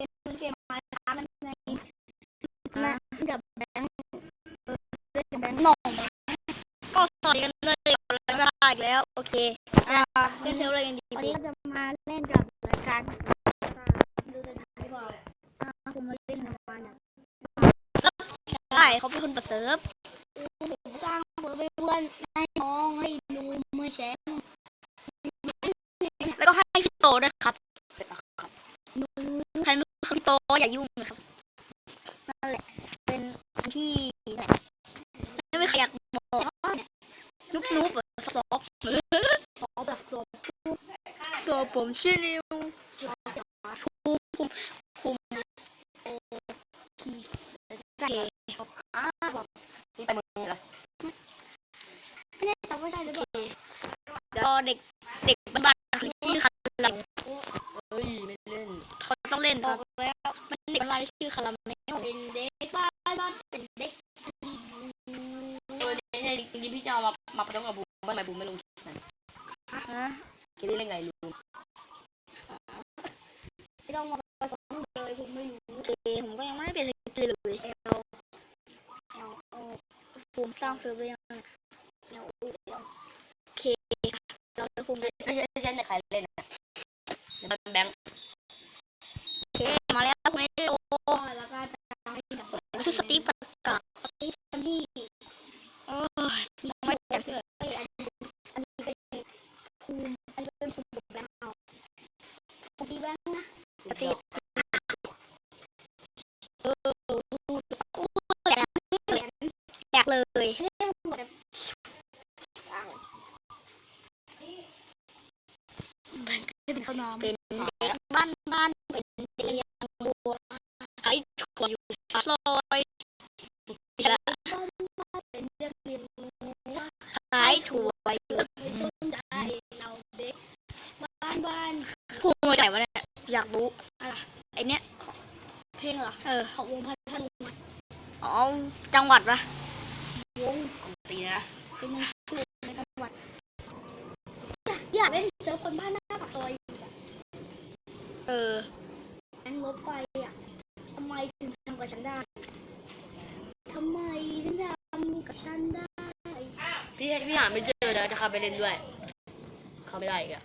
เป็นเกมไม้ค้ามันในนะกับแบงค์เล่นกับแบงค์หน่องก็สวัสดีกันเลยแล้วก็อีกแล้ว โอเคอ่าเล่นเซลอะไรกันดีวันนี้ก็จะมาเล่นกับรายการดูสถานที่บอกอ่าผมมาเล่นกับมันอะใช่เขาเป็นคนประเสริฐผมสร้างเบอร์ไปเพื่อนให้น้องให้ดูเมื่อแชมป์แล้วก็ให้พี่โตด้วยครับดูใครไม่ รู้คือย่ายุ่งนะครับนั่นแหละ เป็นอันที่ไหนไม่มีใครอยากบอกนุ๊บนุ๊บซอฟสอบแบบสอบซอฟผมชื่อนิวภูมิภูมิภูมิขี่ใจอ่าบอกนี่ไปมึงเลยไม่ได้จำว่าใช่หรือเปล่าเดี๋ยวเด็ก ไม่ลงคลิปนั้นฮะคิดได้ไงลุงไม่ต้องมาผสมเลยผมไม่รู้โอเคผมก็ยังไม่ได้เปลี่ยนสกิลเลยเอลเอลเอลภูมิสร้างเซิร์ฟเวอร์ยังเอลเอลโอเคเราจะภูมิไม่ใช่ไม่ใช่ในใครเล่นนะเดี๋ยวมันแบงค์ โอเคมาแล้วคุณไอโอ แล้วก็จะให้ดับ มันคือสตีฟประกาศ สตีฟนี่ โอ้ยไม่อยากเชื่อ ไอ้อันนี้อันนี้เป็นภูมิอันนี้เป็นภูมิกับแบงค์เอาภูมิแบงค์นะ สตีฟเออโอ้ยอยาก เหรียญ อยากเลย ไม่ได้หมดแบบอ้าว เป็น ข้าวนอนเป็นเด็กบ้านบ้านเป็นเด็กเลี้ยงบัวขายถั่วอยู่ซอยใช่ละต้องมาเป็นเรื่องเรียนขายถั่วอยู่ต้นได้เราเด็กบ้านบ้านภูมิมาจากไหนวะเนี่ยอยากรู้อะไรไอเนี้ยเพลงเหรอเออของวงพัทลุงอ๋อจังหวัดปะวงตีนะ เป็นวงชื่อในจังหวัดอยากอยากเล่นเซิร์ฟคนบ้านหน้าปากซอยอีกอะ เออ แอนลบไปอะทำไมถึงทำกับฉันได้ทำไมถึงทำกับฉันได้ พี่พี่หาไม่เจอแล้วจะเข้า ไปเล่นด้วย เข้าไม่ได้อีกอะ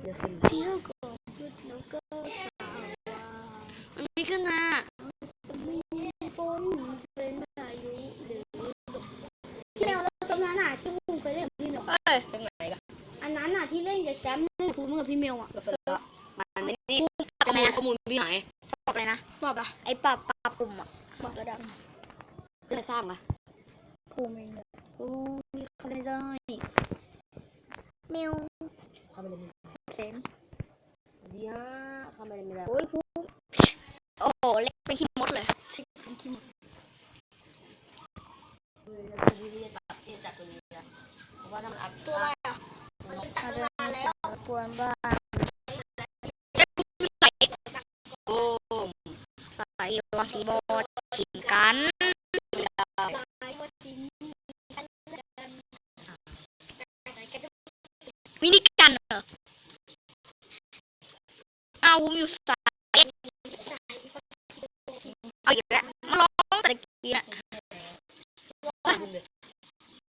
เดี๋ยวขึ้นเที่ยวก็หยุดแล้วก็สาวมันไม่ขึ้นนะจะมีฝนเป็นพายุหรือพี่แมวแล้วสำนักหนาที่ภูมิเคยเล่นกับพี่แมวเอ้ยตรงไหนกันอันนั้นน่ะที่เล่นกับแชมป์เล่นกับภูมิกับพี่เมลอะเราเสร็จแล้วมันนี่นี่ข้อมูลข้อมูลพี่หายปรับอะไรนะบอกอะไอ้ปรับปรับปุ่มอะบอกระดับไม่ได้สร้างนะภูมิเองเลย โอ้ยเขาได้ได้เมียวเข้าไปเล่นไม่ได้เซ็นดีฮะเข้าไปเล่นไม่ได้โอ้ยภูมิโอ้โหเล็กเป็นขี้มดเลยเป็นขี้หมดเออแล้วพี่พี่จะตัดพี่จะจับตัวนี้นะเพราะว่าถ้ามันอัพตัวอะไรอะมันมันต้องจะตัดเวลาแล้วกวนบ้านโอ้ใส่วาสีบอชิมกัน สายว่าจริง มินิกันเหรออ้าวผมอยู่สายเอาอีกแล้วมาร้องแต่ตะกี้น่ะ บุ้มเลย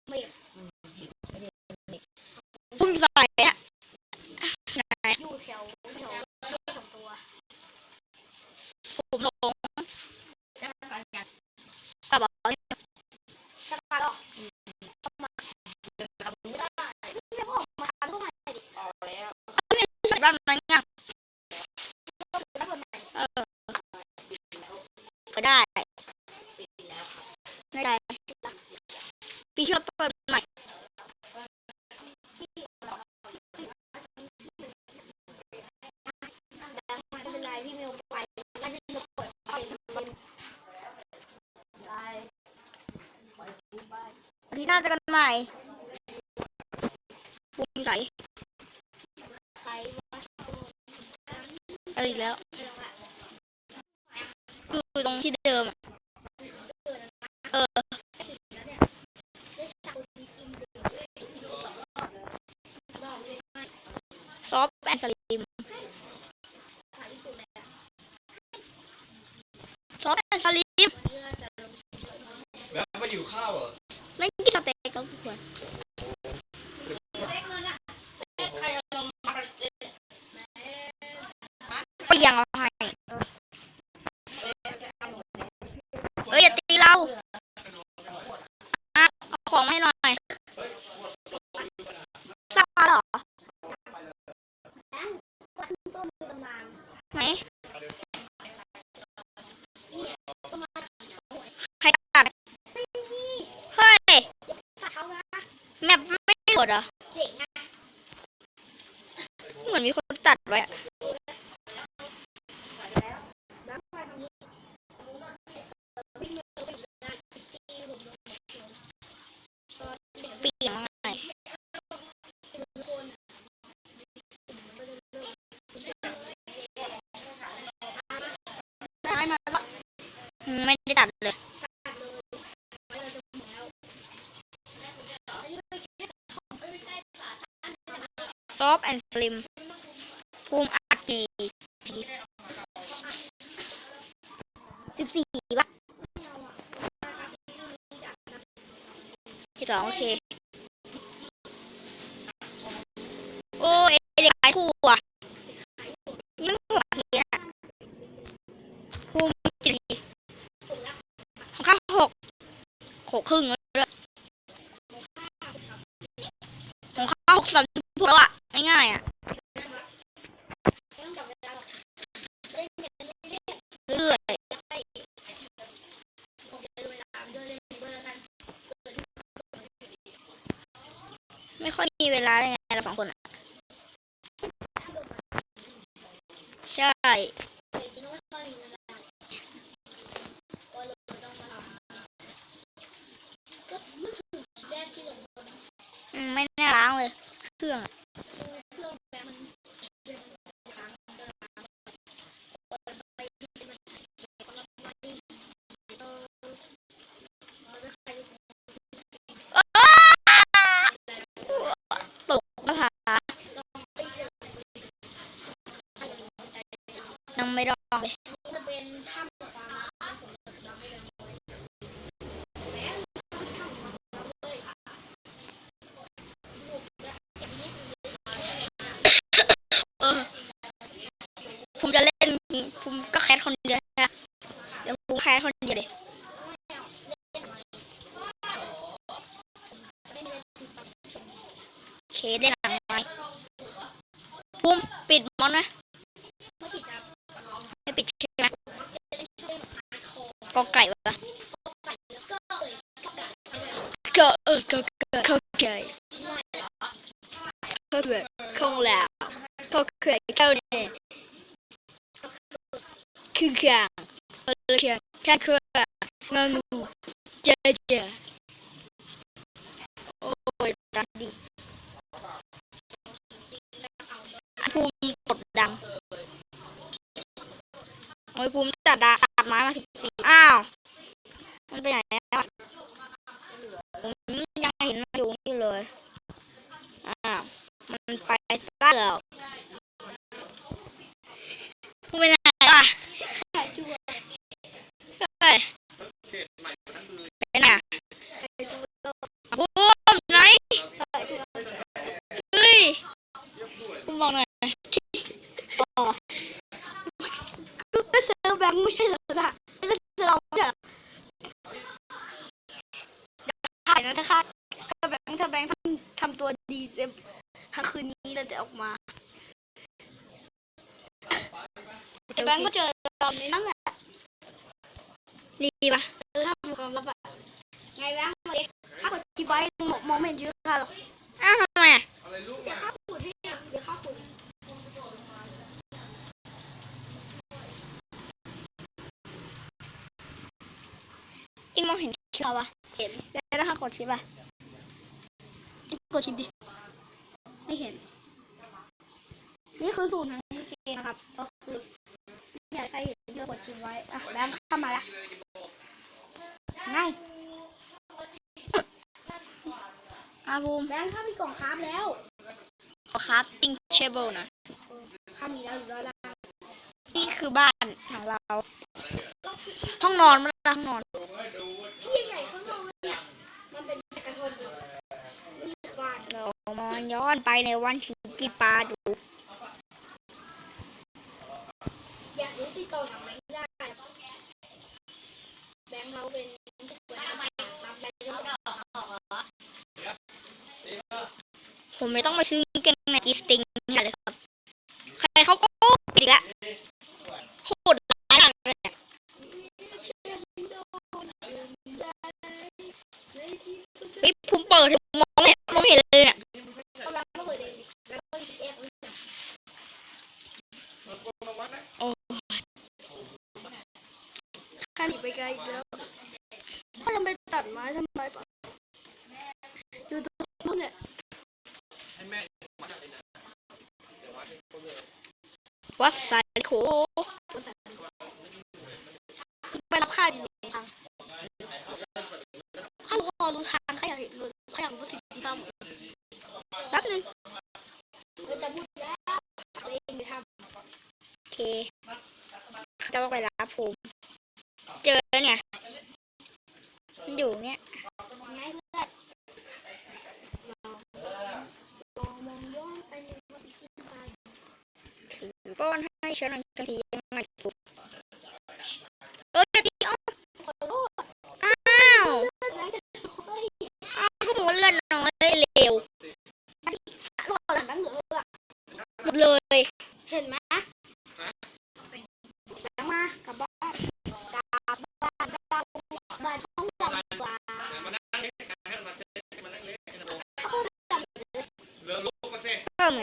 ไม่ ผมอยู่สายอะไหน อยู่แถวแถวสองตัว ผมหลง จะการงาน กระเป๋า สตาร์ทหรอ เดินครับ ไม่ได้ไม่ออกมาเท่าไหร่ดิ ออกแล้ว ใส่บ้านมันยัง แล้วคนไหน เออก็ได้ ปิดแล้วครับ ไม่ได้พี่ ช่วยเปิดหน่อยไม่เป็นไรพี่เมลไปแล้วพี่เมลเปิดไฟมันได้อาทิตย์หน้าจอกันใหม่ภูมิใสใครว่าเอาอีกแล้วอยู่ตรงที่เดิม เออ ซอฟแอนสลิมซอฟแอนสลิมแล้วมาอยู่ข้าวเหรอ ไม่กินสเต็กครัวทุกคน ดเหรอเจ๋งอะเหมือนมีคนตัดไว้อะ แล้วมาทางนี้วิ่งเร็วไปอีกนะสิบสี่ผมลง เปลี่ยนมาไงได้มาแล้วอืมไม่ได้ตัดเลย ซอฟแอนด์สลิมภูมิอัดกี่สิบสี่ปะสิบสองโอเค โอ้ยเด็กขายคู่อะยังไม่หัวทีอะภูมิกี่ของข้าหกหกครึ่งแล้วด้วยของข้าหกสามสิบหกแล้วอะ ง่ายๆอะเรื่อยไม่ค่อยมีเวลาเลยไงเราสองคนอะ ใช่ อืมไม่น่าล้างเลย เครื่องอะอ้าตกหน้าผายังไม่รอดเลย จะเป็นถ้ำฟ้าผมจะทำให้เรา เออ ผมจะเล่นผมก็แคสคนเดียวนะเดี๋ยวผมแคสคนเดียวเลยเคได้หนังไหมปุ้มปิดมอนนะไม่ปิดใช่ไหมกอไก่วะก็เอ่ยก็ไก่ก็เออก็ก็ก็ไก่ก็เกิดคงแล้วก็เกิดเข้าเนี่ย คืององูเจอเจอโอ้ยดังดีภูมิกดดังโอ้ยภูมิตัดดาตัดไม้มาสิบสี่อ้าว มันไปไหนแล้วผมยังเห็นมันอยู่นี่เลยอ่าว มันไปซะแล้วมึงไปไหนล่ะ ไก่จั่ว เฮ้ยเขตใหม่นั้นคือไปไหนอะไก่จั่วบูมไหนไก่จั่วเฮ้ยบูมบอกหน่อยอ๋อก็เซอร์แบงค์ไม่ใช่เหรอนะก็เซอร์เราไม่ใช่เหรอถ่ายนะถ้าค่ะถ้าแบงค์ถ้าแบงค์ทำทำตัวดีเต็มทั้งคืนนี้เราจะออกมาไอ้แบงค์ก็เจอตอนนี้นั่นแหละ ดีปะเออถ้ามีความลับอะไงแบงค์มาดิถ้าคนที่ไว้มองไม่เห็นชื่อค่ะหรอกอ้าวทำไมอะอะไรลูกเดี๋ยวข้าขุดให้อะเดี๋ยวข้าขุดอิงมองเห็นชิปเราปะเห็นแล้วถ้ากดชิปอะกดชิปดิ ไม่เห็น นี่คือสูตรของเกมนะครับก็คืออยากใครเห็นเยอะกดชิปไว้ อะแบงค์เข้ามาละ ง่ายอ้าวบูมแบงค์ข้ามีกล่องคราฟแล้ว ขอครับติ้งเชเบิลนะ ข้ามีแล้วอยู่แล้วล่ะนี่คือบ้านของเราก็ทห้องนอนมันห้องนอน ที่ใหญ่ข้างนอกเนี่ยมันเป็นจักรพรรดินี่คือบ้าน เรามองย้อนไปในวันที่กินปลาดู อยากรู้สิโตทำไม่ได้แบงค์เขาเป็นหัวหน้าบ้านรับแบงค์เขา ผม ไม่ต้องมาซื้อกางเกงในกีสติงให้เลยครับ ใครเขาก็อีกล้วโหดร้ายเลยเนี่ยเฮ้ยผมเปิดมองไม่มองเห็นเลยเนี่ยโอ้ข้ามไปไกลแล้วเขาลงไปตัดไม้ทำไมปะอยู่ตรงนู้นเนี่ย ให้แม่ วัดสายโคไปรับข้าอยู่ทางข้าวพอรู้ทางเขาอยากเห็นเลยเขาอยากรู้สิทธิภาพแป๊บนึงเราจะพูดแล้วเองทโอเคเขาจะไปรับผม เจอเนี่ยมันอยู่เนี่ยำไงเพื่อนลองลองมองย้อนไปในวันที่ขึ้นไป ถือป้อนให้ ฉันหน่อยสักทียังไงสุดเอ้ยตีอ้อขอโทษอ้าวเพื่อนนะเฮ้ยอ้าวเขาบอกว่าเลือนน้อยเร็วรอหลังตั้งเหลือหมดเลย เห็นไหมแล้วมากลับบ้านกลับบ้านกลับบ้านห้องดำดีกว่ามานั่งเล็กให้มันมาเล็กมานั่งเล็กนะโบห้องดำเรือลูกมาเซ่เพิ่มไง